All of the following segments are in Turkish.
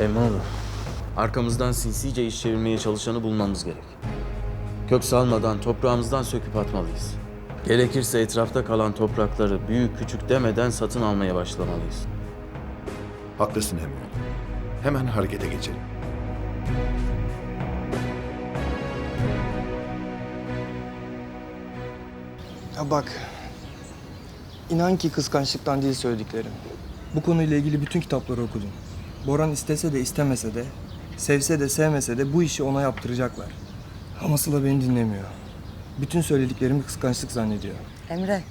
Emmoğlu, arkamızdan sinsice iş çevirmeye çalışanı bulmamız gerek. Kök salmadan toprağımızdan söküp atmalıyız. Gerekirse etrafta kalan toprakları büyük küçük demeden satın almaya başlamalıyız. Haklısın Emre. Hemen harekete geçelim. Ya bak, inan ki kıskançlıktan değil söylediklerim. Bu konuyla ilgili bütün kitapları okudum. Boran istese de istemese de, sevse de sevmese de bu işi ona yaptıracaklar. Ama Sıla beni dinlemiyor. Bütün söylediklerimi kıskançlık zannediyor. Emre,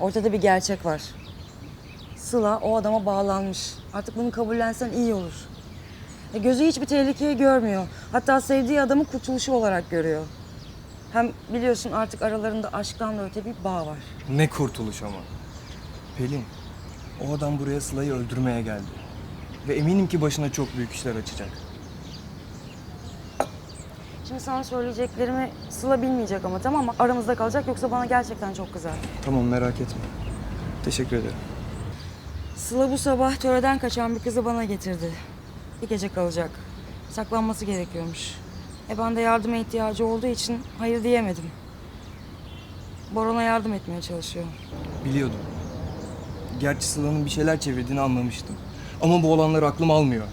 ortada bir gerçek var. Sıla o adama bağlanmış. Artık bunu kabullensen iyi olur. E, gözü hiçbir tehlikeyi görmüyor. Hatta sevdiği adamın kurtuluşu olarak görüyor. Hem biliyorsun artık aralarında aşktan da öte bir bağ var. Ne kurtuluş ama. Pelin, o adam buraya Sıla'yı öldürmeye geldi. Ve eminim ki başına çok büyük işler açacak. Şimdi sana söyleyeceklerimi Sıla bilmeyecek ama tamam mı? Aramızda kalacak yoksa bana gerçekten çok kızar. Tamam merak etme. Teşekkür ederim. Sıla bu sabah töreden kaçan bir kızı bana getirdi. Bir gece kalacak. Saklanması gerekiyormuş. E ben de yardıma ihtiyacı olduğu için hayır diyemedim. Boran'a yardım etmeye çalışıyor. Biliyordum. Gerçi Sıla'nın bir şeyler çevirdiğini anlamıştım. Ama bu olanlar aklım almıyor.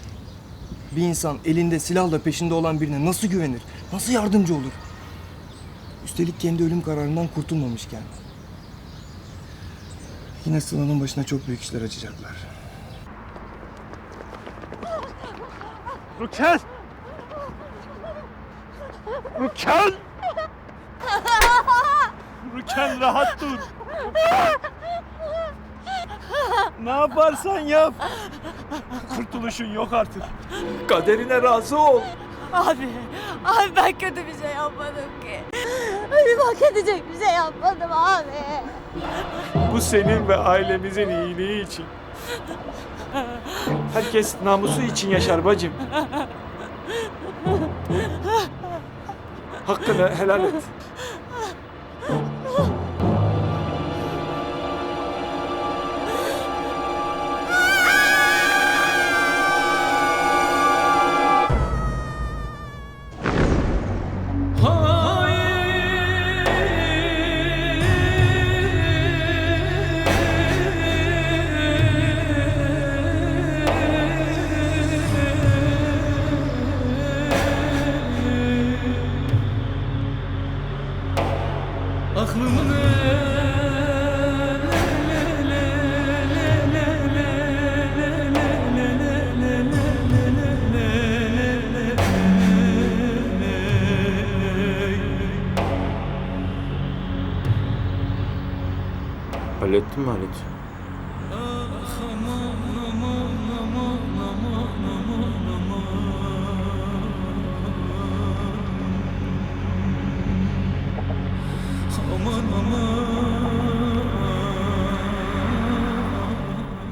Bir insan elinde silahla peşinde olan birine nasıl güvenir? Nasıl yardımcı olur? Üstelik kendi ölüm kararından kurtulmamışken. Yine Sıla'nın başına çok büyük işler açacaklar. Rüken! Rüken! Rüken rahat dur. Ne yaparsan yap. Kurtuluşun yok artık. Kaderine razı ol. Abi, abi ben kötü bir şey yapmadım ki. Abi hak edecek bir şey yapmadım abi. Bu senin ve ailemizin iyiliği için. Herkes namusu için yaşar bacım. Hakkını helal et. Hallettin mi Halit?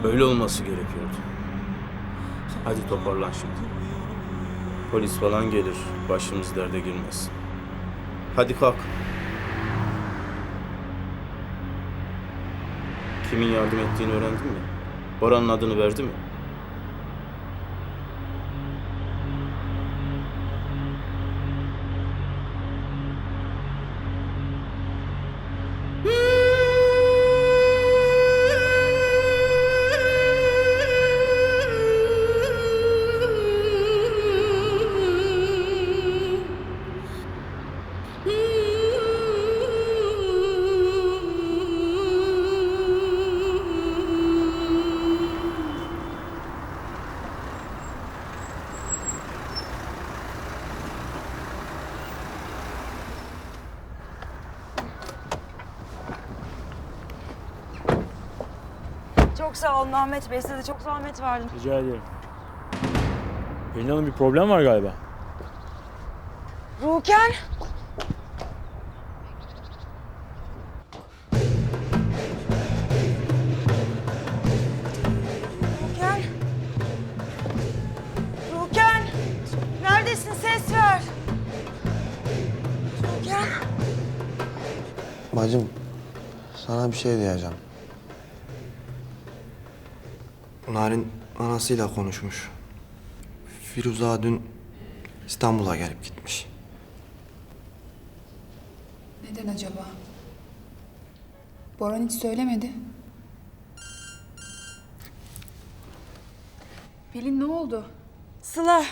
Böyle olması gerekiyordu. Hadi toparlan şimdi. Polis falan gelir, başımız derde girmesin. Hadi kalk. Kimin yardım ettiğini öğrendin mi? Boran'ın adını verdi mi? Sağ olun Ahmet Bey. Size de çok zahmet verdim. Rica ederim. Pelin Hanım bir problem var galiba. Ruken! Ruken! Ruken! Neredesin? Ses ver! Ruken! Bacım, sana bir şey diyeceğim. Narin anasıyla konuşmuş. Firuza dün İstanbul'a gelip gitmiş. Neden acaba? Boran hiç söylemedi. Pelin ne oldu? Sıla.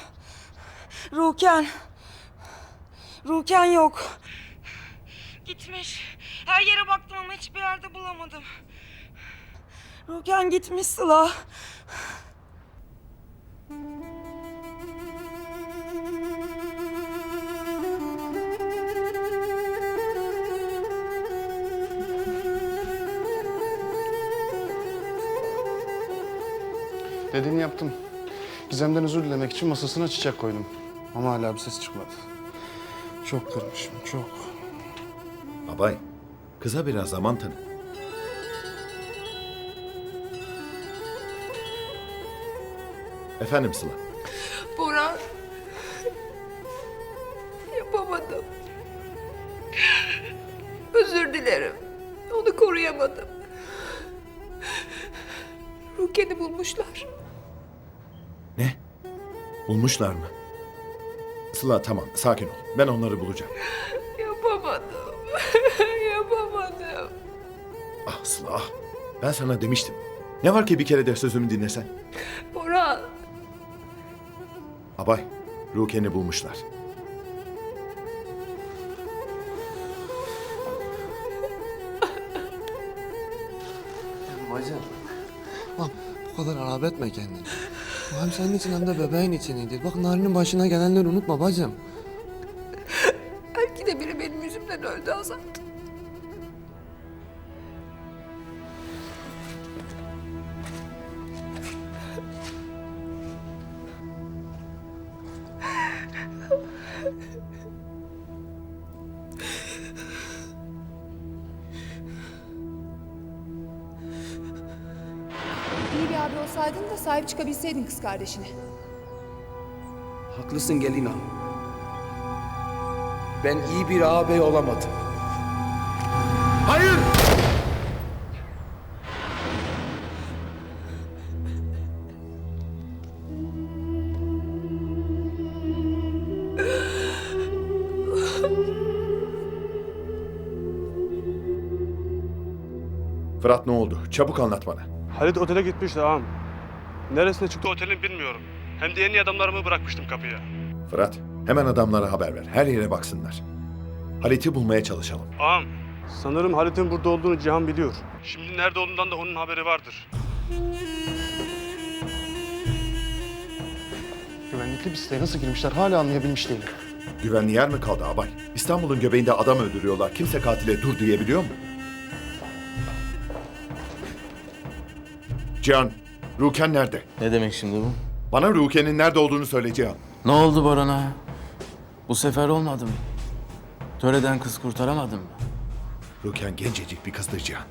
Ruken. Ruken yok. Gitmiş. Her yere baktım ama hiçbir yerde bulamadım. Ruken gitmiş Sıla. Dediğini yaptım. Gizem'den özür dilemek için masasına çiçek koydum. Ama hala bir ses çıkmadı. Çok kırmışım, çok. Abay, kıza biraz zaman tanı. Efendim Sıla. Boran. Yapamadım. Özür dilerim. Onu koruyamadım. Ruken'i bulmuşlar. Ne? Bulmuşlar mı? Sıla tamam, sakin ol. Ben onları bulacağım. Yapamadım. Yapamadım. Ah Sıla, ah. Ben sana demiştim. Ne var ki bir kere de sözümü dinlesen? Boran. Abay, Ruken'i bulmuşlar. Bacım. Bak bu kadar harap etme kendini. Bu hem senin için hem de bebeğin için iyidir. Bak Narin'in başına gelenleri unutma bacım. Abi olsaydın da sahip çıkabilseydin kız kardeşine. Haklısın gelin hanım. Ben iyi bir ağabey olamadım. Hayır! Fırat ne oldu? Çabuk anlat bana. Halit otele gitmişti ağam. Neresine çıktı otelin bilmiyorum. Hem de en iyi adamlarımı bırakmıştım kapıya. Fırat, hemen adamlara haber ver. Her yere baksınlar. Halit'i bulmaya çalışalım. Ağam, sanırım Halit'in burada olduğunu Cihan biliyor. Şimdi nerede olduğundan da onun haberi vardır. Güvenlikli bir siteye nasıl girmişler hala anlayabilmiş değilim. Güvenli yer mi kaldı abay? İstanbul'un göbeğinde adam öldürüyorlar. Kimse katile dur diyebiliyor mu? Cihan, Ruken nerede? Ne demek şimdi bu? Bana Ruken'in nerede olduğunu söyle Cihan. Ne oldu Baran'a? Bu sefer olmadı mı? Töreden kız kurtaramadın mı? Ruken gencecik bir kızdı Cihan.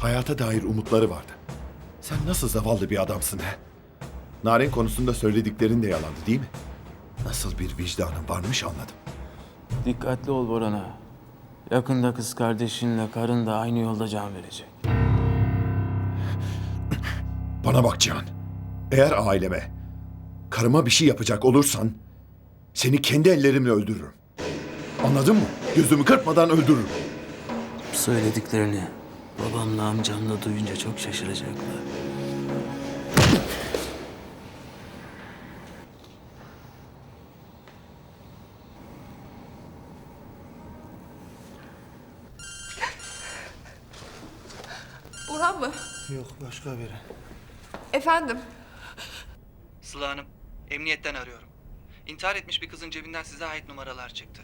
Hayata dair umutları vardı. Sen nasıl zavallı bir adamsın he? Narin konusunda söylediklerin de yalandı değil mi? Nasıl bir vicdanın varmış anladım. Dikkatli ol Boran'a. Yakında kız kardeşinle karın da aynı yolda can verecek. Bana bak Cihan. Eğer aileme, karıma bir şey yapacak olursan seni kendi ellerimle öldürürüm. Anladın mı? Gözümü kırpmadan öldürürüm. Söylediklerini babamla amcamla duyunca çok şaşıracaklar. Boran mı? Yok başka biri. Efendim? Sıla Hanım, emniyetten arıyorum. İntihar etmiş bir kızın cebinden size ait numaralar çıktı.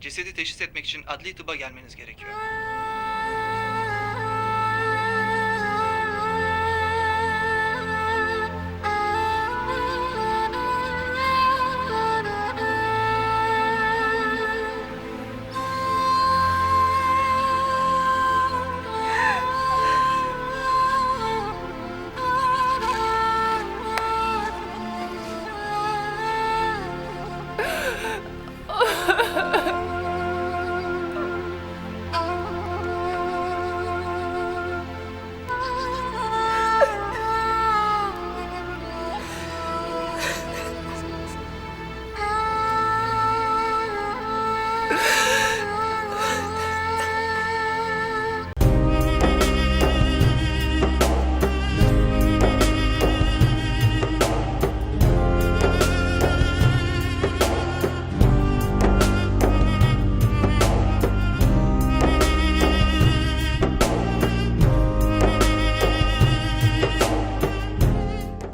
Cesedi teşhis etmek için adli tıba gelmeniz gerekiyor.